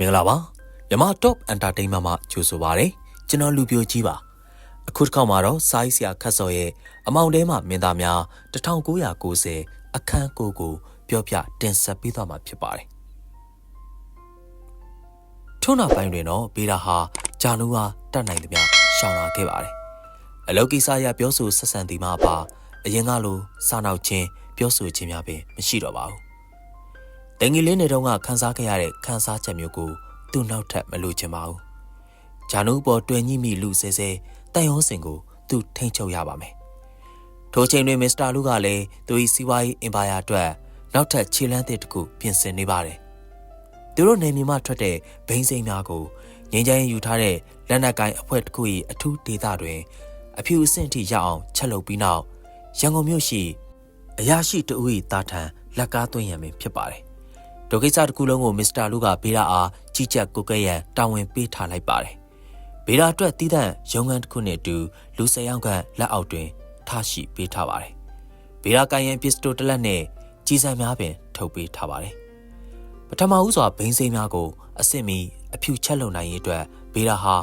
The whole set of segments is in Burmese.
မင်္ဂလာပါမြမ Top Entertainment မှာကြိုဆိုပါရစေကျွန်တော်လူပြိုကြီးပါအခုတစ်ခေါက်မှာတော့စာရေးဆရာခတ်စော်ရဲ့အမောင်တဲမှာမင်းသားများ1990အခန်းကိုကိုပြောပြတင်ဆက်ပေးသွားမှာဖြစ်ပါတယ်ထုံးနာပိုင်းတွင်တော့ဘေးရာဟာဂျာနူဟာတတ်နိုင်သမျှရှောင်လာခဲ့ပါတယ်အလောကိစ္စရပြောဆိုဆက်ဆံသည်မှာပါအရင်ကလိုစာနောက်ချင်းပြောဆိုခြင်းများပင်မရှိတော့ပါဘူး တငယ်လေးနေတော့ကခန်းစားခဲ့ရတဲ့ခန်းစားချက်မျိုးကိုသူနောက်ထပ်မလိုချင်ပါဘူးဂျာနူပေါ်တွင်ညိမိလူဆဲဆဲတန်ရုံးစင်ကိုသူထိန်ချုပ်ရပါမယ်ထိုချိန်တွင်မစ္စတာလူကလည်းသူ၏စီးပွားရေးအင်ပါယာအတွက်နောက်ထပ်ခြေလမ်းသစ်တစ်ခုပြင်ဆင်နေပါတယ်သူတို့နေမြေမှထွက်တဲ့ဘိန်းစိမ်းများကိုငင်းချိုင်းယူထားတဲ့လက်နက်ကိုင်းအဖွဲ့တစ်ခု၏အထူးဒေသတွင်အဖြူအဆင့်ထိရအောင်ချက်လုပ်ပြီးနောက်ရန်ကုန်မြို့ရှိအရာရှိတဦး၏တာထံလက်ကားသွင်းရမည်ဖြစ်ပါတယ် ဒုကိစ္စတစ်ခုလုံးကိုမစ္စတာလူကဘေးရာအားကြီးကြပ်ကုတ်ကဲ့ရန်တာဝန်ပေးထားလိုက်ပါတယ်။ဘေးရာအတွက်တည်တံ့ရုံငန်းတစ်ခုနဲ့အတူလူ၁၀ယောက်ကလက်အောက်တွင်ထားရှိပေးထားပါတယ်။ဘေးရာကိုင်ရင်ပစ္စတိုတစ်လက်နဲ့ကြီးစံများပင်ထုတ်ပေးထားပါတယ်။ပထမဦးစွာဘိန်းစိမ်းများကိုအစ်စ်မီအဖြူချက်လုံနိုင်ရေးအတွက်ဘေးရာဟာ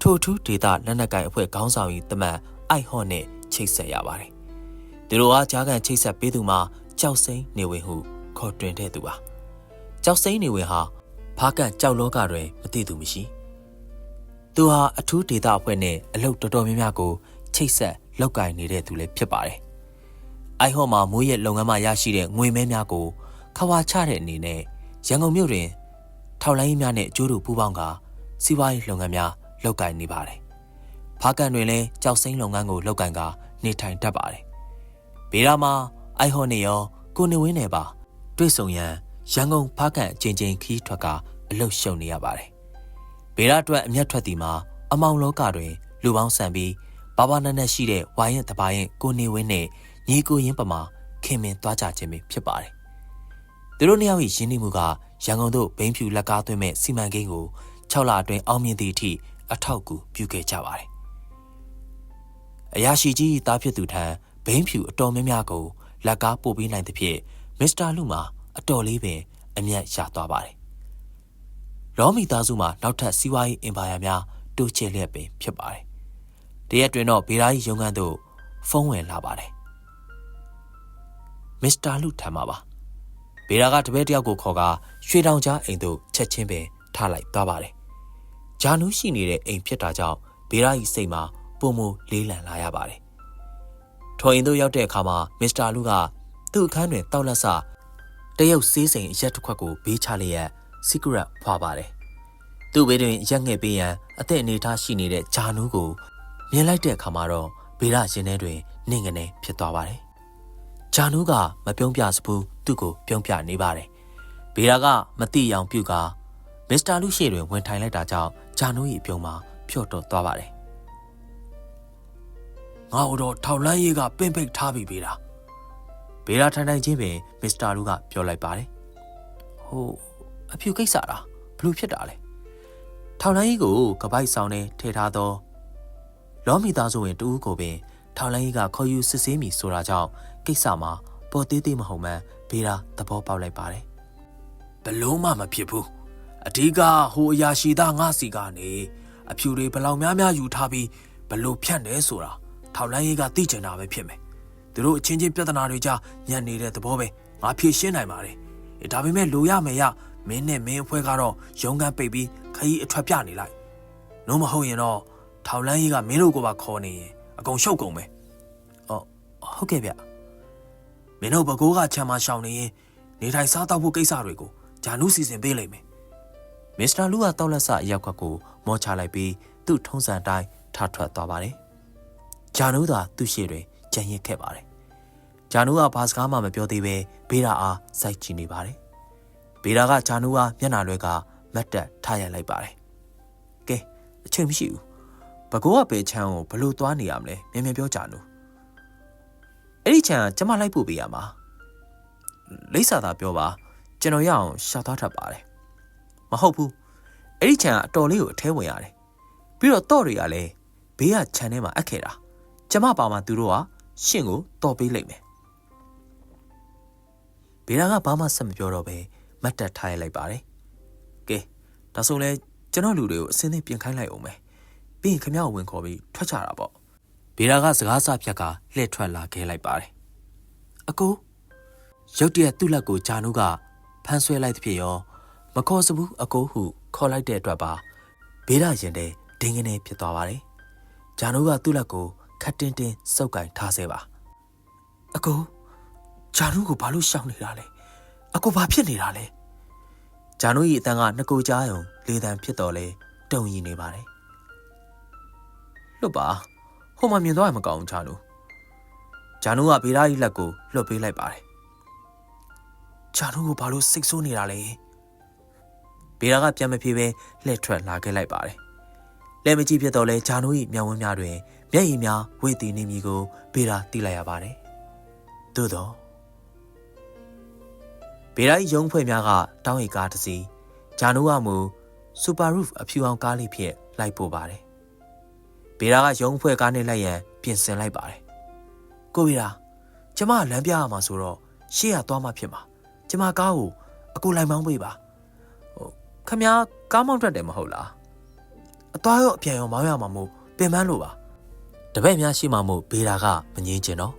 ထိုထူးဒေတာလက်နက်ကိုင်အဖွဲ့ခေါင်းဆောင်ကြီးတမန်အိုက်ဟော့နဲ့ချိတ်ဆက်ရပါတယ်။သူတို့အားကြားကန်ချိတ်ဆက်ပေးသူမှာကြောက်စိမ့်နေဝင်ဟုခေါ်တွင်တဲ့သူပါ။ ကြောက်စိမ့်နေဝင်ဟာဖားကန်ကြောက်လောကတွင်မသိသူမရှိသူဟာအထူးဒေတာအဖွဲ့နဲ့အလုပ်တော်တော်များများကိုချိတ်ဆက်လောက်ကင်နေတဲ့သူလည်းဖြစ်ပါတယ်အိုက်ဟော့မှာမိုးရက်လုပ်ငန်းမှရရှိတဲ့ငွေမဲများကိုခဝါချတဲ့အနေနဲ့ရန်ကုန်မြို့တွင် ထောက်လိုင်းများနဲ့အကျိုးတို့ပူးပေါင်းကစီးပွားရေးလုပ်ငန်းများလုပ်ကိုင်နေပါတယ်။ဖားကန်တွင်လည်းကြောက်စိမ့်လုပ်ငန်းကိုလုပ်ကိုင်ကနေထိုင်တတ်ပါတယ်။ဘေးရာမှာအိုက်ဟော့နေရောကိုနေဝင်းနေပါတွေ့ဆုံရန် ရန်ကုန်ဖားကန်အချင်းချင်းခီးထွက်ကအလုတ်ရှုံနေရပါတယ်။ဘေးရအတွက်အမျက်ထွက်သည်မှာအမောင်လောကတွင် လူပေါင်းဆန်ပြီးဘာဘာနက်နက်ရှိတဲ့ဝိုင်းရင်တပါရင်ကိုနေဝင်းနဲ့ညီကိုရင်းပမာခင်မင်သွားကြခြင်းပဲဖြစ်ပါတယ်။သူတို့နှစ်ယောက်၏ရင်းနှီးမှုကရန်ကုန်သို့ဘိန်းဖြူလက်ကားသွင်းမဲ့စီမံကိန်းကို6လအတွင်းအောင်မြင်သည့်အထိအထောက်အကူပြုခဲ့ကြပါတယ်။အရာရှိကြီးတားဖြစ်သူထံဘိန်းဖြူအတော်များများကိုလက်ကားပို့ပေးနိုင်သဖြင့်မစ္စတာလူမှာ အတော်လေးပင်အမျက်ရသွားပါတယ်။လောမီသားစုမှာနောက်ထပ်စီးပွားရေးအင်ပါယာများတိုးချဲ့လျက်ပင်ဖြစ်ပါတယ်။တရက်တွင်တော့ဗေဒာကြီးရုံးခန်းသို့ဖုန်းဝင်လာပါတယ်။မစ္စတာလူထမ်းပါပါ။ဗေဒာကတပည့်တယောက်ကိုခေါ်ကရွှေတောင်ကြားအိမ်သို့ချက်ချင်းပင်ထားလိုက်သွားပါတယ်။ဂျာနူးရှိနေတဲ့အိမ်ဖြစ်တာကြောင့်ဗေဒာကြီးစိတ်မှာပုံမလေးလံလာရပါတယ်။ထိုအိမ်သို့ရောက်တဲ့အခါမှာမစ္စတာလူကသူ့အခန်းတွင်တောက်လက်ဆ တရုတ်စေးစိန်အရက်တစ်ခွက်ကိုဘေးချလျက် secret ဖွာပါတယ်။သူ့ဘေးတွင်ရက်ငှက်ပေးရန်အသက်အနေထားရှိနေတဲ့ဂျာနူးကိုမြင်လိုက်တဲ့အခါမှာတော့ဗေဒရင်ထဲတွင်နှင်ကနေဖြစ်သွားပါတယ်။ဂျာနူးကမပြုံးပြစဘူးသူ့ကိုပြုံးပြနေပါတယ်။ဗေဒကမတိအောင်ပြုတ်ကမစ္စတာလူရှေတွင်ဝင်ထိုင်လိုက်တာကြောင့်ဂျာနူး၏အပြုံးမှာဖြော့တော့သွားပါတယ်။ငါတို့ထောက်လန်းရေးကပင့်ပိတ်ထားပြီဗေဒ။ ဗေရာထိုင်ထိုင်ချင်းပင်မစ္စတာလူကပြောလိုက်ပါတယ်ဟိုအဖြူကိစ္စလားဘလို့ဖြစ်တာလဲထောင်လိုင်းကြီးကိုကပိုက်ဆောင်နဲ့ထည့်ထားသောလောမီသားဆိုရင်တူဦးကိုပင် ထောင်လိုင်းကြီးကခေါ်ယူစစ်ဆေးမိဆိုတာကြောင့်ကိစ္စမှာပေါ်သေးသေးမဟုတ်မှန်းဗေရာသဘောပေါက်လိုက်ပါတယ်ဘလို့မှမဖြစ်ဘူးအဓိကဟိုအရာရှိသားငါစီကနေအဖြူတွေဘလောက်များများယူထားပြီးဘလို့ဖြန့်တယ်ဆိုတာထောင်လိုင်းကြီးကသိချင်တာပဲဖြစ်မယ် သူတို့အချင်းချင်းပြဿနာတွေကြားညံ့နေတဲ့သဘောပဲငါဖြေရှင်းနိုင်ပါတယ်အဲဒါပေမဲ့လိုရမယ်ရမင်းနဲ့မင်းအဖွဲ့ကတော့ရုံးကန်းပိတ်ပြီးခရီးအထွက်ပြနေလိုက်နို့မဟုတ်ရင်တော့ထောင်လန်းကြီးကမင်းတို့ကိုပါခေါ်နေရင်အကုန်ရှုပ်ကုန်ပဲအော်ဟုတ်ကဲ့ဗျမင်းတို့ဘကိုးကချမ်းမရှောင်နေရင်နေထိုင်စားတောက်ဖို့ကိစ္စတွေကိုဂျာနုစီစဉ်ပေးလိမ့်မယ်မစ္စတာလူကတောက်လက်ဆအရောက်ခွက်ကိုမောချလိုက်ပြီးသူ့ထုံးစံတိုင်းထထွက်သွားပါတယ်ဂျာနုသာသူ့ရှေ့တွင် ကြံရစ်ခဲ့ပါတယ်။ဂျာနူးကဘာစကားမှမပြောသေးပဲဘေးရာအားစိုက်ကြည့်နေပါတယ်။ဘေးရာကဂျာနူးကမျက်နှာလွဲကမတ်တက်ထားရလိုက်ပါတယ်။ကဲအချိန်မရှိဘူး။ဘကိုးကပဲချမ်းကိုဘလို့သွားနေရမလဲမြန်မြန်ပြောဂျာနူး။အဲ့ဒီချမ်းကျမလိုက်ဖို့ပေးရမှာ။လိမ့်စာသာပြောပါကျွန်တော်ရအောင်ရှာသွားထပ်ပါတယ်။မဟုတ်ဘူး။အဲ့ဒီချမ်းကအတော်လေးကိုအထဲဝင်ရတယ်။ပြီးတော့တော့တွေကလည်းဘေးကခြံထဲမှာအပ်ခဲ့တာ။ကျမပါမှသူတို့က ရှင့်ကိုတော်ပေးလိုက်မယ်ဘေရာကဘာမှဆက်မပြောတော့ပဲမတ်တက်ထားရလိုက်ပါတယ်ကဲဒါဆိုလဲကျွန်တော်လူတွေကိုအစင်းနဲ့ပြင်ခိုင်းလိုက်အောင်မယ်ပြီးရင်ခမရဝင်ခေါ်ပြီးထွက်ကြတာပေါ့ဘေရာကစကားစဖြတ်ကလှည့်ထွက်လာခဲ့လိုက်ပါတယ်အကိုရုတ်တရက်သူ့လက်ကိုဂျာနုကဖမ်းဆွဲလိုက်သဖြင့်ရောမခေါ်စဘူးအကိုဟုခေါ်လိုက်တဲ့အတွက်ပါဘေရာရင်တဲ့ဒင်းကနေဖြစ်သွားပါတယ်ဂျာနုကသူ့လက်ကို ခတ်တင်းတင်းစုပ်ကင်ထားဆဲပါအကိုဂျာနုကိုဘာလို့ရှောင်နေတာလဲအကိုဘာဖြစ်နေတာလဲဂျာနု၏အတန်ကနှစ်ကိုကြားယုံလေတံဖြစ်တော်လဲတုံရီနေပါတယ်လွတ်ပါဟိုမှာမြင်သွားရင်မကောင်းဘူးဂျာနုဂျာနုကဘေရာ၏လက်ကိုလွတ်ပေးလိုက်ပါတယ်ဂျာနုကိုဘာလို့စိတ်ဆိုးနေတာလဲဘေရာကပြန်မဖြေပဲလှည့်ထွက်လာခဲ့လိုက်ပါတယ်လက်မကြည့်ဖြစ်တော့လဲဂျာနု၏မျက်ဝန်းများတွင် မျက်ရည်များဝေ့တည်နေမည်ကိုဘေရာသိလိုက်ရပါတယ်သို့တော့ဘေရာ၏ရုံးဖွဲ့များကတောင်းရီကားတစ်စီးဂျာနုကမူစူပါရူဖ်အဖြူအောင်ကားလေးဖြင့်လိုက်ပို့ပါတယ်ဘေရာကရုံးဖွဲ့ကားနဲ့လိုက်ရန်ပြင်ဆင်လိုက်ပါတယ်ကိုဘေရာကျမကလမ်းပြရမှာဆိုတော့ရှေ့ကသွားမှဖြစ်မှာကျမကားကိုအကိုလိုက်မောင်းပေးပါဟိုခမ ्या ကားမောင်းတတ်တယ်မဟုတ်လားအသွားရောအပြန်ရောမောင်းရမှာမို့ပင်ပန်းလို့ပါ တပည့်များရှိမှမို့ဘေရာကမငင်းကျင်တော့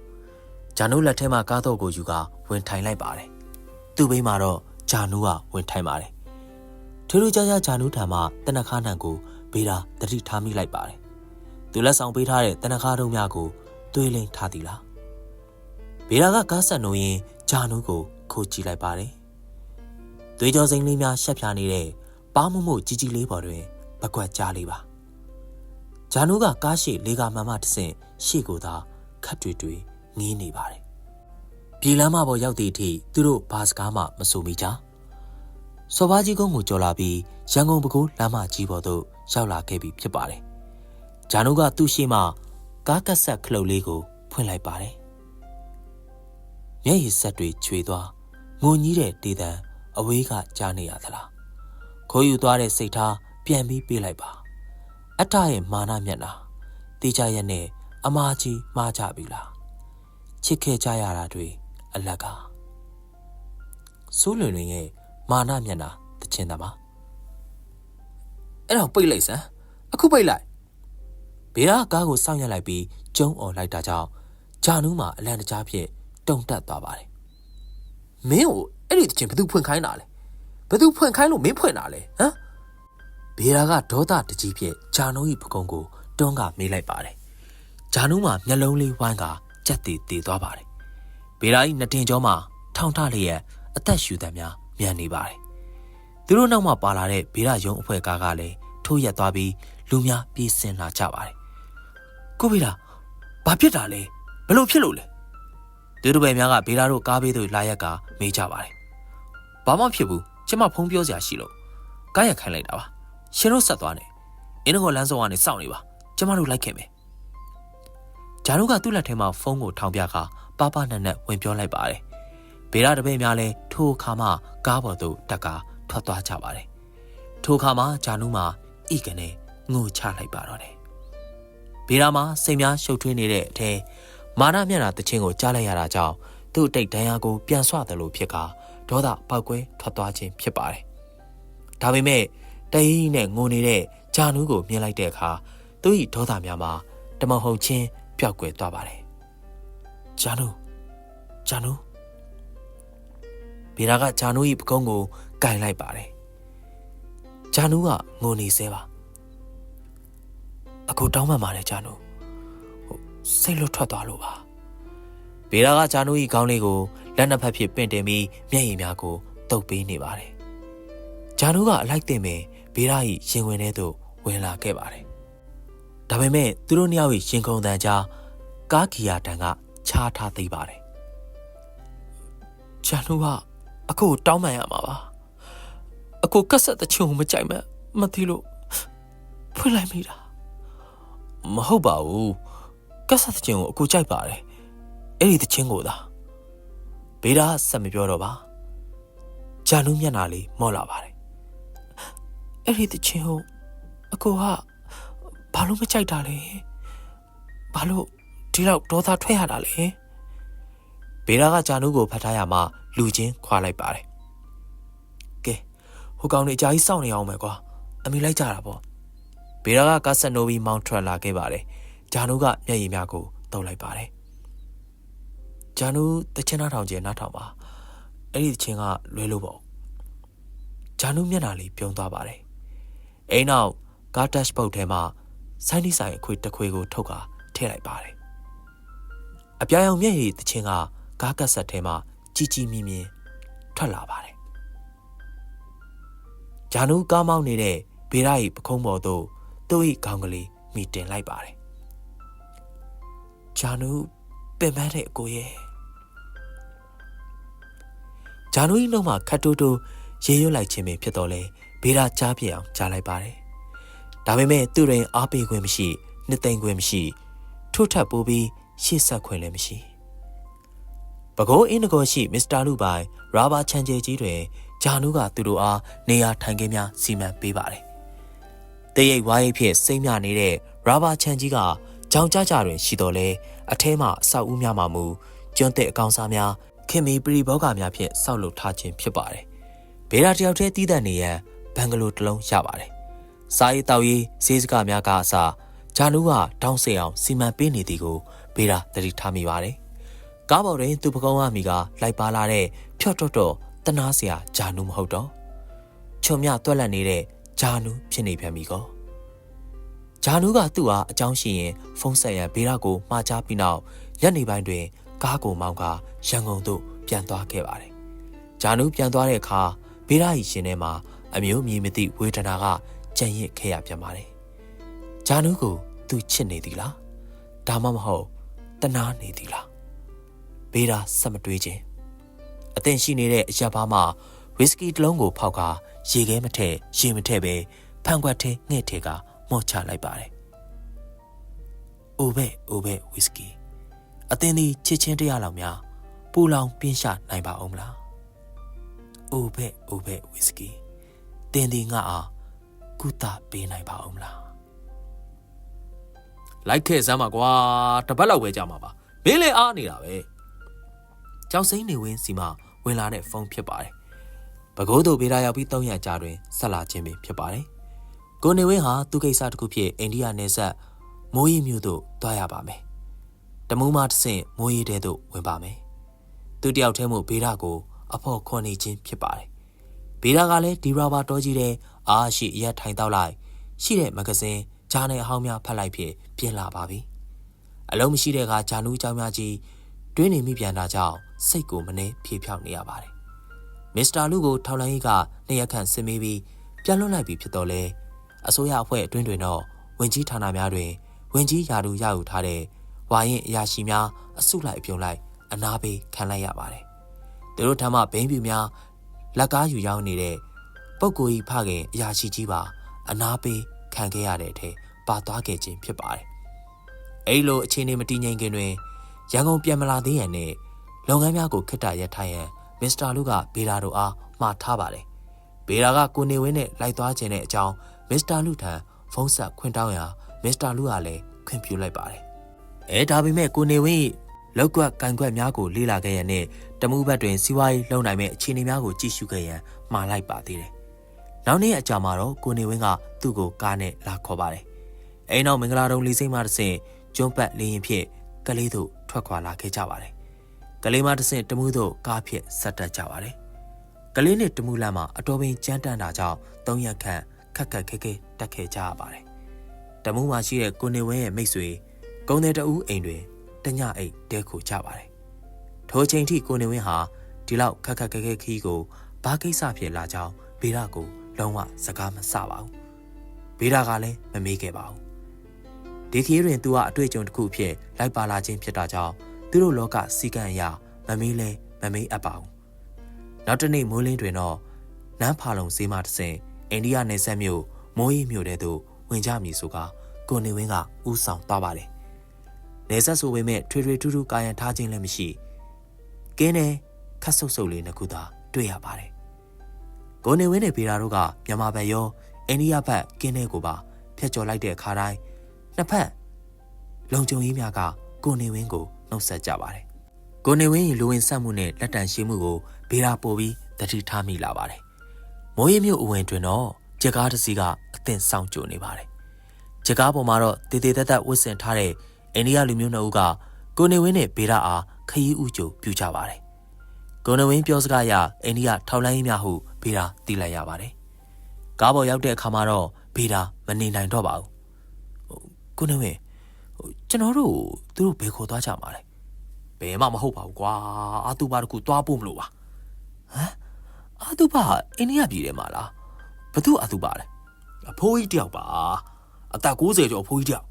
ဂျာနုလက်ထဲမှာကားတော့ကိုယူကဝင်ထိုင်လိုက်ပါတယ်သူ့ဘေးမှာတော့ဂျာနုကဝင်ထိုင်ပါတယ်ထူးထူးခြားခြားဂျာနုထံမှတနခါနံကိုဘေရာတတိထားမိလိုက်ပါတယ်သူလက်ဆောင်ပေးထားတဲ့တနခါတုံးများကိုတွေးလင်းထားသည်လားဘေရာကကားဆက်နှုံရင်ဂျာနုကိုခိုးကြည့်လိုက်ပါတယ်။သွေးကြောစိမ်းလေးများရှက်ဖြာနေတဲ့ပါမမို့ကြီးကြီးလေးပေါ်တွင်ပကွက်ကြားလေးပါ။ ဂျာနုကကားရှိလေကမှန်မှတဆင့်ရှေ့ကိုသာခတ်တွေ့တွေ့ငင်းနေပါတယ်။ပြည်လမ်းမပေါ်ရောက်သည့်အထိသူတို့ဘာစကားမှမဆိုမိကြ။စော်ဘာကြီးကုန်းကိုကြော်လာပြီးရန်ကုန်ပကိုးလမ်းမကြီးပေါ်သို့ရောက်လာခဲ့ပြီဖြစ်ပါတယ်။ဂျာနုကသူ့ရှိမှကားကက်ဆက်ခလုတ်လေးကိုဖွင့်လိုက်ပါတယ်။မျက်ရည်ဆက်တွေချွေသွားငိုကြီးတဲ့ဒေသံအဝေးကကြားနေရသလားခိုးယူသွားတဲ့စိတ်ထားပြန်ပြီးပြေးလိုက်ပါ အတ္တရဲ့မာနမျက်နှာတေးကြရက်နဲ့အမားကြီးမှားကြပြီလားချစ်ခဲ့ကြရတာတွေအလက်ကစိုးလွင်လွင်ရဲ့မာနမျက်နှာတခြင်းတပါအဲ့တော့ပိတ်လိုက်စမ်းအခုပိတ်လိုက်ဘေရာကားကိုစောင့်ရလိုက်ပြီးကျုံអော်လိုက်တာကြောင့်ဂျာနူးမှာအလန့်တကြားဖြစ်တုန်တက်သွားပါတယ်မင်းကိုအဲ့ဒီတချင်ဘသူဖွင့်ခိုင်းတာလဲဘသူဖွင့်ခိုင်းလို့မင်းဖွင့်တာလဲဟမ် ဘေရာကဒေါသတကြီးဖြင့်ဂျာနူး၏ပကုံးကိုတွန်းကမေးလိုက်ပါတယ်ဂျာနူးမှာမျက်လုံးလေးဝိုင်းကကြက်တည်တည်သွားပါတယ်ဘေရာ၏နှစ်တင်ကျောမှာထောင်ထလျက်အသက်ရှူတမ်းများမြန်နေပါတယ်သူတို့နောက်မှပါလာတဲ့ဘေရာယုံအဖွဲ့ကားကလည်းထိုးရက်သွားပြီးလူများပြေးဆင်းလာကြပါတယ်ကိုဘေရာဘာဖြစ်တာလဲဘလို့ဖြစ်လို့လဲသူတို့ပဲများကဘေးလာတို့ကားဘေးတို့လာရက်ကမေးကြပါတယ်။ဘာမှဖြစ်ဘူး။ကျမဖုံးပြောစရာရှိလို့ကားရက်ခိုင်းလိုက်တာပါ။ ရှင်တို့ဆက်သွားနေ။အင်းတို့လမ်းစုံကနေစောင့်နေပါ။ကျမတို့လိုက်ခဲ့မယ်။ဂျာတို့ကသူ့လက်ထဲမှာဖုန်းကိုထောင်ပြခါပါပနက်နက်ဝင်ပြောလိုက်ပါတယ်။ဘေးလာတပည့်များလည်းထိုအခါမှကားပေါ်သို့တက်ကာထွက်သွားကြပါတယ်။ထိုအခါမှာဂျာနူးမှာဤကနေငိုချလိုက်ပါတော့တယ်။ဘေးလာမှာစိတ်များရှုပ်ထွေးနေတဲ့အထဲမာနမျက်နှာတချင်းကိုကြားလိုက်ရတာကြောင့်သူ့အတိတ်ဒဏ်ရာကိုပြန်ဆွတယ်လို့ဖြစ်ကဒေါသပောက်ကွဲထွက်သွားခြင်းဖြစ်ပါတယ်။ဒါပေမဲ့ တရီးနဲ့ငိုနေတဲ့ဂျာနူးကိုမြင်လိုက်တဲ့အခါသူ့၏ဒေါသများမှာတမဟုတ်ချင်းပျောက်ကွယ်သွားပါတယ်။ဂျာနူးဂျာနူးဗီရာကဂျာနူး၏ပကုံးကိုကင်လိုက်ပါတယ်။ဂျာနူးကငိုနေသေးပါ။အခုတောင်းပန်ပါတယ်ဂျာနူးစိတ်လွတ်ထွက်သွားလို့ပါဘေရာကဂျာနူ၏ခေါင်းလေးကိုလက်နှစ်ဖက်ဖြင့်ပင့်တင်ပြီးမျက်ရည်များကိုတုပ်ပေးနေပါတယ်ဂျာနူကအလိုက်တင်ပင် ဘေရာ၏ရင်ဝင်ထဲသို့ဝင်လာခဲ့ပါတယ်ဒါပေမဲ့သူတို့နှစ်ယောက်၏ရှင်ခုန်တန်ကြားကားကီယာတန်ကချားထားသေးပါတယ်ဂျာနူကအခုတောင်းပန်ရမှာပါအခုကက်ဆက်တချုံမကြိုက်မှမသိလို့ဖွင့်လိုက်မိတာမဟုတ်ပါဘူးကက်ဆက်တချင်းကိုအကူကြိုက်ပါတယ်အဲ့ဒီတချင်းကိုသာဘေးဒါဆက်မပြောတော့ပါဂျာနူးမျက်နှာလေးမော့လာပါတယ် အဲ့ဒီတချင်းကိုအကူကဘာလို့မကြိုက်တာလဲဘာလို့ဒီလောက်ဒေါသထွက်ရတာလဲဘေးဒါကဂျာနူးကိုဖတ်ထားရမှလူချင်းခွာလိုက်ပါတယ်ကဲဟဟိုကောင်တွေအကြာကြီးစောင့်နေအောင်မယ်ကွာအမေလိုက်ကြတာပေါ့ဘေရာကကားဆက်နိုးပြီးမောင်းထွက်လာခဲ့ပါတယ်ဂျာနူးကမျက်ရည်များကိုတုပ်လိုက်ပါတယ်ဂျာနူးတချင်နာထောင်ကျဲနားထောင်ပါအဲ့ဒီတချင်ကလွဲလို့ပေါ့ဂျာနူးမျက်နှာလေးပြုံးသွားပါတယ် အိမ်နောက်ကားတက်ပုတ်ထဲမှာဆိုင်းနီဆိုင်အခွေတစ်ခွေကိုထုတ်ကာထည့်လိုက်ပါတယ်အပြာရောင်မျက်ရည်တချင်ကကားကတ်ဆက်ထဲမှာကြီးကြီးမြင့်မြင့်ထွက်လာပါတယ်ဂျာနူးကားမောင်းနေတဲ့ဘေရာ၏ပခုံးပေါ်သို့သူ့၏ခေါင်းကလေးမိတင်လိုက်ပါတယ်ဂျာနူးပင်ပန်းတဲ့အကိုရဲ့ဂျာနူး၏နှုတ်မှာခတ်တိုးတိုးရေရွတ်လိုက်ခြင်းပင်ဖြစ်တော်လဲ ဘေရာကြားပြအောင်ကြားလိုက်ပါတယ်ဒါပေမဲ့သူ့ရင်အားပေးခွင့်မရှိနှစ်သိမ့်ခွင့်မရှိထို့ထပ်ပိုးပြီးရှေ့ဆက်ခွင့်လည်းမရှိပကိုးအင်းတကောရှိမစ္စတာလူပိုင်ရာဘာချန်ကျဲကြီးတွင်ဂျာနူးကသူတို့အားနေရာထိုင်ခင်းများစီမံပေးပါတယ်။တရိပ်ဝိုင်းဖြစ်စိမ့်မြနေတဲ့ရာဘာချန်ကြီးကကြောင်ကြကြတွင်ရှိတော်လဲအထဲမှအဆောက်အဦများမှမူကျွန်းတဲ့အကောင်စားများခင်မီပရီဘောဂများဖြင့်ဆောက်လုပ်ထားခြင်းဖြစ်ပါတယ်။ဘေးရာတယောက်တည်းတည်တတ်နေရန် ဘန်ဂလိုတစ်လုံးရပါတယ်။စားရေးတောက်ရေးဈေးစကားများကအစားဂျာနူးကတောင်းဆိအောင်စီမံပေးနေသည်ကိုဘေးရာတတိထားမိပါတယ်။ကားပေါ်တွင်သူပကုံးအမိကလိုက်ပါလာတဲ့ဖြော့တော့တော့တနာစရာဂျာနူးမဟုတ်တော့။ချုံမြတွက်လက်နေတဲ့ဂျာနူးဖြစ်နေပြန်ပြီကော။ဂျာနူးကသူ့အားအကြောင်းရှိရင်ဖုန်းဆက်ရန်ဘေးရာကိုမှားချပြီးနောက်ညနေပိုင်းတွင်ကားကိုမောင်းကရန်ကုန်သို့ပြန်သွားခဲ့ပါတယ်။ဂျာနူးပြန်သွားတဲ့အခါဘေးရာ၏ရှင်ထဲမှာ အမျိုးမြည်မသိဝေဒနာကကြံ့ရစ်ခဲ့ရပြန်ပါတယ်။ဂျာနူးကိုသူချစ်နေသည်လား။ဒါမှမဟုတ်တနာနေသည်လား။ဘေးရာဆက်မတွေးခြင်းအသင်ရှိနေတဲ့အရက်ဘားမှာဝီစကီတစ်လုံးကိုဖောက်ကာရေခဲမထည့်ရေမထည့်ပဲဖန်ခွက်ထဲငှဲ့ထဲကမော့ချလိုက်ပါတယ်။အိုဘဲအိုဘဲဝီစကီအသင်ဒီချစ်ချင်းတရားလောက်များပူလောင်ပြင်းရှာနိုင်ပါအောင်မလား။အိုဘဲအိုဘဲဝီစကီ တင်ဒီငါအားကုသပေးနိုင်ပါအောင်မလား။လိုက်ခဲ့စမ်းပါကွာတပတ်လောက်ပဲကြာမှာပါမင်းလည်းအားနေတာပဲကြောက်စိမ့်နေဝင်းစီမှာဝင်လာတဲ့ဖုန်းဖြစ်ပါတယ်။ပကိုးတို့ဘေးရာရောက်ပြီး၃ရက်ကြာတွင်ဆက်လာခြင်းပင်ဖြစ်ပါတယ်။ကိုနေဝင်းဟာသူ့ကိစ္စတစ်ခုဖြစ်အိန္ဒိယနယ်စပ်မိုးရီမြို့သို့သွားရပါမယ်။တမူးမတစ်ဆင့်မိုးရီတဲသို့ဝင်ပါမယ်။သူတယောက်တည်းမို့ဘေးရာကိုအဖို့ခွန်နေခြင်းဖြစ်ပါတယ်။ ဘေးရာကလည်းဒီရာဘာတော်ကြီးတဲ့အားရှိအရက်ထိုင်တောက်လိုက်ရှိတဲ့မဂဇင်းဂျာနယ်အဟောင်းများဖတ်လိုက်ဖြစ်ပြင်လာပါပြီ။အလုံးမရှိတဲ့ကဂျာနူးเจ้าများကြီးတွင်းနေမိပြန်တာကြောင့်စိတ်ကိုမနှဲဖြေဖြောက်နေရပါတယ်။မစ္စတာလူကိုထောက်လိုင်းကြီးကနှစ်ရက်ခန့်ဆင်းမေးပြီးပြန်လွှတ်လိုက်ပြီဖြစ်တော့လေအစိုးရအဖွဲ့အတွင်းတွင်တော့ဝင်ကြီးဌာနများတွင်ဝင်ကြီးယာတူရယူထားတဲ့ဝါရင်အရာရှိများအစုလိုက်အပြုံလိုက်အနာပေးခံလိုက်ရပါတယ်။သူတို့ထမ်းမှဘိန်းပြူများ လက်ကားယူရောက်နေတဲ့ပုပ်ကိုကြီးဖခင်အရာရှိကြီးပါအနာပေးခံခဲ့ရတဲ့အထက်ပါသွားခဲ့ခြင်းဖြစ်ပါတယ်။အဲ့လိုအခြေအနေမတည်ငြိမ်ခင်တွင်ရန်ကုန်ပြန်မလာသေးရန်နဲ့လုပ်ငန်းများကိုခਿੱတရထိုင်ရန်မစ္စတာလူကဘေရာတို့အားမှားထားပါတယ်။ဘေရာကကိုနေဝင်းနဲ့လိုက်သွားခြင်းတဲ့အကြောင်းမစ္စတာလူထံဖုန်းဆက်ခွင့်တောင်းရာမစ္စတာလူကလည်းခွင့်ပြုလိုက်ပါတယ်။အဲဒါပေမဲ့ကိုနေဝင်း လောက်ကွက်ကန်ကွက်များကိုလေ့လာခဲ့ရန်နဲ့တမှုဘက်တွင်စီးပွားရေးလုပ်နိုင်မဲ့အခြေအနေများကိုကြည့်ရှုခဲ့ရန်မှားလိုက်ပါသေးတယ်။နောက်နေ့အကြာမှာတော့ကိုနေဝင်းကသူ့ကိုကားနဲ့လာခေါ်ပါတယ်။အဲနောက်မင်္ဂလာတုံးလေးစိမ့်မှတစ်ဆင့်ကျွန်းပတ်လေရင်ဖြင့်ကလေးတို့ထွက်ခွာလာခဲ့ကြပါတယ်။ကလေးမတစ်ဆင့်တမှုတို့ကားဖြင့်ဆက်တက်ကြပါတယ်။ကလေးနဲ့တမှုလမ်းမှာအတော်ပင်ကြမ်းတမ်းတာကြောင့်သုံးရက်ခန့်ခက်ခက်ခဲခဲတက်ခဲ့ကြရပါတယ်။တမှုမှာရှိတဲ့ကိုနေဝင်းရဲ့မိတ်ဆွေကုန်းတဲ့တူအိမ်တွင် တညအိတ်တဲခိုကြပါတယ်။ထိုချိန်ထိကိုနေဝင်းဟာဒီလောက်ခက်ခက်ခဲခဲခီးကိုဘာကိစ္စဖြစ်လာကြောင်းဗေဒကိုလုံးဝစကားမဆပါဘူး။ဗေဒကလည်းမမေးခဲ့ပါဘူးဒီခီးတွင်သူကအတွေ့အကြုံတစ်ခုဖြစ်လိုက်ပါလာခြင်းဖြစ်တာကြောင့်သူတို့လောကစီကံအရာမမေးလဲမမေးအပ်ပါဘူးနောက်တနေ့မိုးလင်းတွင်တော့နန်းဖာလုံဈေးမှတစ်ဆင့်အိန္ဒိယနယ်စပ်မြို့မိုးရီမြို့တဲသို့ဝင်ကြမည်ဆိုကကိုနေဝင်းကဥဆောင်သွားပါတယ် နယ်စပ်ဆိုပေမဲ့ထွေထွေထူးထူးကာယံထားခြင်းလည်းမရှိကင်းနဲ့ခတ်ဆုပ်ဆုပ်လေးနှစ်ခုသာတွေ့ရပါတယ်ကိုနေဝင်းနဲ့ဗေရာတို့ကမြန်မာဘက်ရောအိန္ဒိယဘက်ကင်းတဲ့ကိုပါဖျက်ကျော်လိုက်တဲ့အခါတိုင်းနှစ်ဖက်လုံခြုံရေးများကကိုနေဝင်းကိုနှုတ်ဆက်ကြပါတယ်။ကိုနေဝင်းရဲ့လူဝင်ဆက်မှုနဲ့လက်တံရှိမှုကိုဘေးရာပို့ပြီးတတိထားမိလာပါတယ်။မိုးရီမြို့အဝင်တွင်တော့ကြက်ကားတစ်စီးကအသင့်ဆောင်ကြိုနေပါတယ်ကြက်ကားပေါ်မှာတော့တေတေတက်တက်ဝစ်ဆင်ထားတဲ့ အိန္ဒိယလူမျိုးနှစ်ဦးကကိုနေဝင်းနဲ့ဗေဒအားခရီးဥကြိုပြုကြပါတယ်ကိုနေဝင်းပြောစကားအရအိန္ဒိယထောက်လိုင်းရေးများဟုဗေဒသိလိုက်ရပါတယ်ကားပေါ်ရောက်တဲ့အခါမှာတော့ဗေဒမနေနိုင်တော့ပါဘူးကိုနေဝင်းဟိုကျွန်တော်တို့သူတို့ဘယ်ခေါ်သွားကြမှာလဲဘယ်မှမဟုတ်ပါဘူးကွာအာတူပါတကူသွားဖို့မလို့ပါဟမ်အာတူပါအိန္ဒိယပြည်ထဲမှာလားဘသူအာတူပါလဲအဖိုးကြီးတယောက်ပါအသက်60ကျော်အဖိုးကြီးတယောက်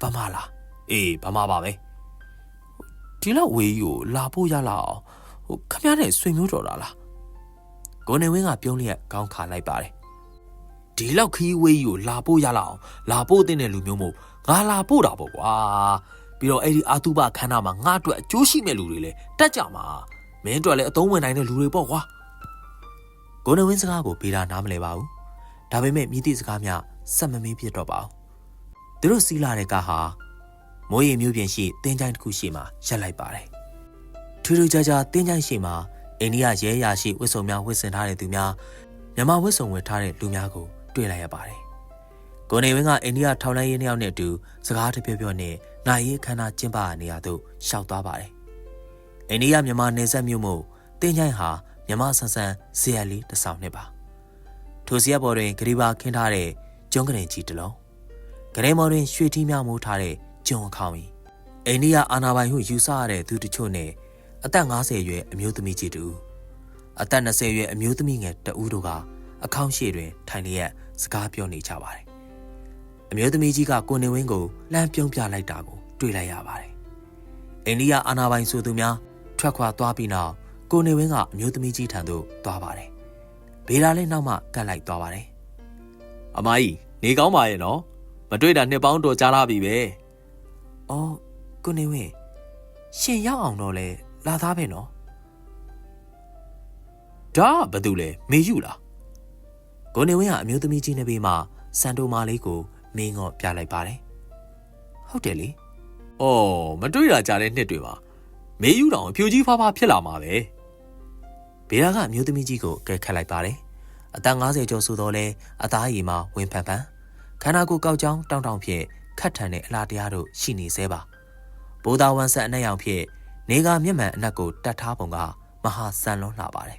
ဗမာလားအေးဗမာပါပဲဒီလောက်ဝေးကြီးကိုလာဖို့ရလာအောင်ဟိုခမရနဲ့ဆွေမျိုးတော်တာလားကိုနေဝင်းကပြုံးလျက်ခေါင်းခါလိုက်ပါတယ်ဒီလောက်ခီးဝေးကြီးကိုလာဖို့ရလာအောင်လာဖို့တဲ့လူမျိုးမို့ငါလာဖို့တာပေါ့ကွာပြီးတော့အဲ့ဒီအာတုပခန္ဓာမှာငါအတွက်အကျိုးရှိမဲ့လူတွေလည်းတက်ကြမှာမင်းအတွက်လည်းအသုံးဝင်နိုင်တဲ့လူတွေပေါ့ကွာကိုနေဝင်းစကားကိုဗေဒာနားမလဲပါဘူးဒါပေမဲ့မြည်သည့်စကားများစက်မမင်းဖြစ်တော့ပါဘူး သူတို့စီးလာတဲ့ကားဟာမိုးရီမျိုးပြင်ရှိတင်းချိုင်းတစ်ခုရှိမှရက်လိုက်ပါတယ်ထူးထူးခြားခြားတင်းချိုင်းရှိမှအိန္ဒိယရဲရာရှိဝစ်စုံများဝစ်ဆင်ထားတဲ့သူများမြန်မာဝစ်စုံဝတ်ထားတဲ့လူများကိုတွေ့လိုက်ရပါတယ်ကိုနေဝင်းကအိန္ဒိယထောင်လိုင်းရေးနှစ်ယောက်နဲ့အတူစကားတပြောပြောနဲ့နိုင်ရေးခန္ဓာကျင်းပရာနေရာသို့ရှောက်သွားပါတယ်အိန္ဒိယမြန်မာနယ်စပ်မြို့မို့တင်းချိုင်းဟာမြန်မာဆန်ဆန်ဇီယလီတစ်ဆောင်နှစ်ပါထိုစီရပေါ်တွင်ဂရီဘာခင်းထားတဲ့ကျုံးကရင်ကြီးတစ်လုံး ဂရဲမော်တွင်ရွှေထီးများမိုးထားတဲ့ကျုံအခေါင်ကြီးအိန္ဒိယအာနာပိုင်ဟုယူဆရတဲ့သူတချို့နဲ့အသက်50ရွယ်အမျိုးသမီးကြီးတူအသက်20ရွယ်အမျိုးသမီးငယ်တဦးတို့ကအခေါင်ရှိတွင် ထိုင်လျက်စကားပြောနေကြပါတယ်အမျိုးသမီးကြီးကကိုနေဝင်းကိုလှမ်းပြုံးပြလိုက်တာကိုတွေ့လိုက်ရပါတယ်အိန္ဒိယအာနာပိုင်ဆိုသူများထွက်ခွာသွားပြီးနောက်ကိုနေဝင်းကအမျိုးသမီးကြီးထံသို့သွားပါတယ်ဘေဒါလည်းနောက်မှကတ်လိုက်သွားပါတယ်အမကြီးနေကောင်းပါရဲ့နော်မ တွေ့တာနှစ်ပေါင်းတော်ကြာလာပြီပဲ။အော်ကိုနေဝင်းရှင်ရောက်အောင်တော့လဲလာသားပဲနော်။ဒါဘာတူလဲမေယူလား။ကိုနေဝင်းကအမျိုးသမီးကြီးနှစ်ဘေးမှာစန်တိုမာလေးကိုမင်းငေါ့ပြလိုက်ပါတယ်။ဟုတ်တယ်လေ။အော်မတွေ့တာကြာတဲ့နှစ်တွေပါ။မေယူတောင်အဖြူကြီးဖွားဖွားဖြစ်လာမှာပဲ။ဘေရာကအမျိုးသမီးကြီးကိုကဲခတ်လိုက်ပါတယ်။အသက်50ကျော်ဆိုတော့လဲအသားရည်မှာဝင်ဖန်ဖန် ခန္ဓာကိုယ်ကောက်ကြောင်းတောင်းတောင်းဖြင့်ခတ်ထန်တဲ့အလားတရားတို့ရှိနေသေးပါဘိုးသားဝမ်းဆက်အနက်ရောင်ဖြင့်နေကမျက်မှန်အနက်ကိုတတ်ထားပုံကမဟာဆန်လွန်းလာပါတယ်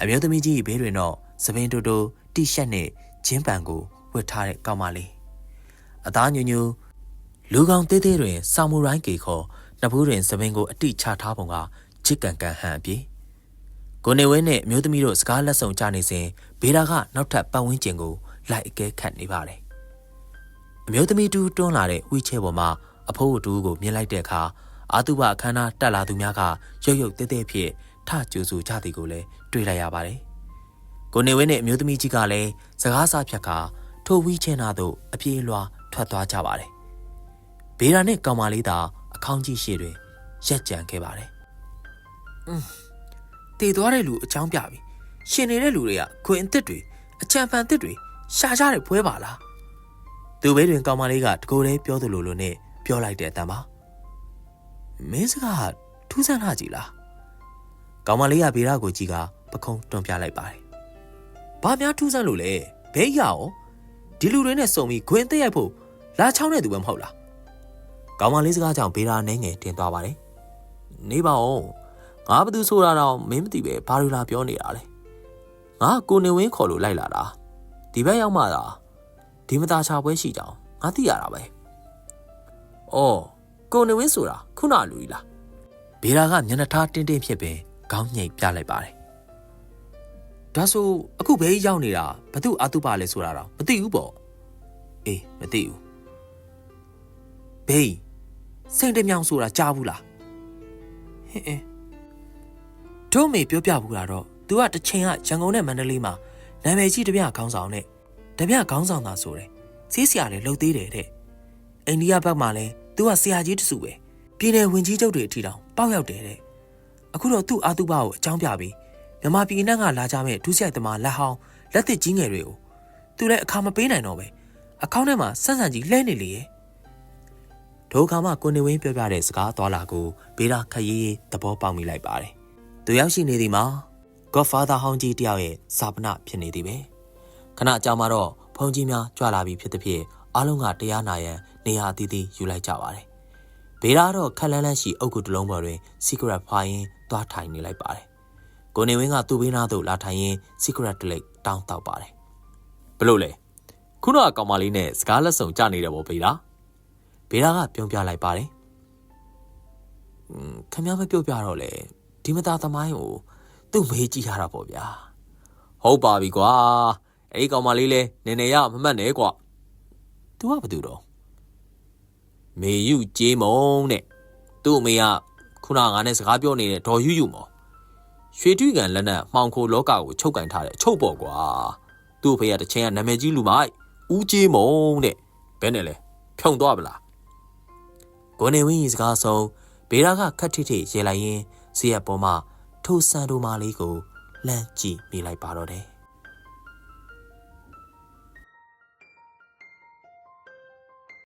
အမျိုးသမီးကြီးဘေးတွင်တော့သပင်တူတူတိရှက်နဲ့ဂျင်းပန်ကိုဝတ်ထားတဲ့ကောင်မလေးအသားညူညူလူကောင်သေးသေးတွင်ဆာမူရိုင်းကေခေါ်နှစ်ဘူးတွင်သပင်ကိုအတိချထားပုံကချစ်ကန်ကန်ဟန်အပြေကိုနေဝင်းနဲ့အမျိုးသမီးတို့စကားလက်ဆောင်ကြနေစဉ်ဘေဒါကနောက်ထပ်ပတ်ဝန်းကျင်ကို လိုက်အကဲခတ်နေပါတယ်။အမျိုးသမီးတူတွန်းလာတဲ့ဝီချဲပေါ်မှာအဖိုးတူကိုမြင်လိုက်တဲ့အခါအာတုဘအခမ်းအနားတက်လာသူများကရုတ်ရုတ်တဲတဲဖြစ်ထကြိုးဆူကြသည်ကိုလည်းတွေ့လိုက်ရပါတယ်။ကိုနေဝင်းနဲ့အမျိုးသမီးကြီးကလည်းစကားစားဖြတ်ခါထိုဝီချဲနာသို့အပြေးလွှာထွက်သွားကြပါတယ်။ဘေးရာနဲ့ကောင်မလေးသာအခေါင်းကြီးရှေ့တွင်ရက်ကြံခဲ့ပါတယ်။อืมတည်သွားတဲ့လူအကြောင်းပြပြီ။ရှင်နေတဲ့လူတွေကခွင်အစ်စ်တွေအချံဖန်တစ်တွေ ရှာကြတဲ့ပွဲပါလားသူဘေးတွင်ကောင်မလေးကတကိုယ်တည်းပြောသလိုလိုနဲ့ပြောလိုက်တဲ့အတန်ပါမင်းစကားထူးဆန်းလာကြည်လားကောင်မလေးကဗေရကိုကြီးကပခုံးတွန်းပြလိုက်ပါတယ်ဘာများထူးဆန်းလို့လဲဘဲရအောင်ဒီလူတွေနဲ့စုံပြီးခွင်တက်ရိုက်ဖို့လာချောင်းတဲ့သူပဲမဟုတ်လားကောင်မလေးစကားကြောင့်ဗေရာနှင်းငယ်တင်သွားပါတယ်နေပါဦးငါဘာသူဆိုတာတော့မင်းမသိပဲဘာလို့လာပြောနေတာလဲငါကိုနေဝင်းခေါ်လို့လိုက်လာတာ ဒီဘက်ရောက်မှသာဒီမသားချပွဲရှိကြောင်းငါသိရတာပဲ။အော်ကိုနေဝင်းဆိုတာခုနလူကြီးလား။ဘေရာကမျက်နှာထားတင်းတင်းဖြစ်ပင်ခေါင်းညိတ်ပြလိုက်ပါတယ်။ဒါဆိုအခုဘဲရောက်နေတာဘသူအတုပါလဲဆိုတာတော့မသိဘူးပေါ့။အေးမသိဘူး။ဘေးစိတ်တမြောင်ဆိုတာကြားဘူးလား။ဟင်းအင်းတို့မေပြောပြဘူးလားတော့ तू ကတစ်ချိန်ကရန်ကုန်နဲ့မန္တလေးမှာ နာမည်ကြီးတပြခေါင်းဆောင်နဲ့တပြခေါင်းဆောင်သာဆိုတယ်စီးစရာလည်းလှုပ်သေးတယ်တဲ့အိန္ဒိယဘက်မှာလည်းသူကဆရာကြီးတစုပဲပြည်နယ်ဝင်ကြီးချုပ်တွေအထိတောင်ပေါက်ရောက်တယ်တဲ့အခုတော့သူ့အာတုဘကိုအကြောင်းပြပြီးမြမပြည်နှံ့ကလာကြမဲ့ဒုစရိုက်သမားလက်ဟောင်းလက်သစ်ကြီးငယ်တွေကိုသူလည်းအခါမပေးနိုင်တော့ပဲအကောင့်ထဲမှာဆန့်ဆန်ကြီးလှဲနေလေရဲ့ဒုက္ခမကိုနေဝင်းပြောပြတဲ့စကားသွားလာကိုဘေးရာခရီးသဘောပေါက်မိလိုက်ပါတယ်သူရောက်ရှိနေသည်မှာ Godfather ဟောင်းကြီးတယောက်ရဲ့စာပနဖြစ်နေသည်ပဲခဏကြာမှတော့ဖုန်ကြီးများကြွလာပြီးဖြစ်သည်ဖြင့်အားလုံးကတရားနာရန်နေရာအသီးသီးယူလိုက်ကြပါတယ်ဘေးကတော့ခက်လန်းလန်းရှိအုတ်ကုတစ်လုံးပေါ်တွင် secret ဖိုင်းသွားထိုင်နေလိုက်ပါတယ်ကိုနေဝင်းကသူ့ဘေးနားသို့လာထိုင်ရင်း secret တလိပ်တောင်းတောက်ပါတယ်ဘလို့လဲခုနကကောင်မလေးနဲ့စကားလက်ဆောင်ကြနေတယ်ဗောဘေးလားဘေးကပြုံးပြလိုက်ပါတယ်อืมခမ ्या မပြုတ်ပြတော့လေဒီမသားသမိုင်းကို သူ့မေးကြည့်ရတာပေါ့ဗျာဟုတ်ပါပြီကွာအဲ့ဒီကောင်မလေးလဲနည်းနည်းရမမှတ်နဲ့ကွာ तू ကဘာတူတော့မေယူကြေးမုံတဲ့သူ့အမေကခုနကငါနဲ့စကားပြောနေတဲ့ဒေါ်ယူယူမော်ရွှေတွိကန်လက်နက်မှောင်ခိုလောကကိုချုပ်ကင်ထားတဲ့အချုပ်ပေါ့ကွာသူ့အဖေကတစ်ချိန်ကနာမည်ကြီးလူမိုက်ဦးကြေးမုံတဲ့ဘယ်နဲ့လဲဖြုံသွားပလားကိုနေဝင်းကြီးစကားဆုံးဘေးရာကခတ်ထိထိရေလိုက်ရင်းဇေယျပေါ်မှာ ထိုဆန်တိုမာလေးကိုလှမ်းကြည့်မိလိုက်ပါတော့တယ်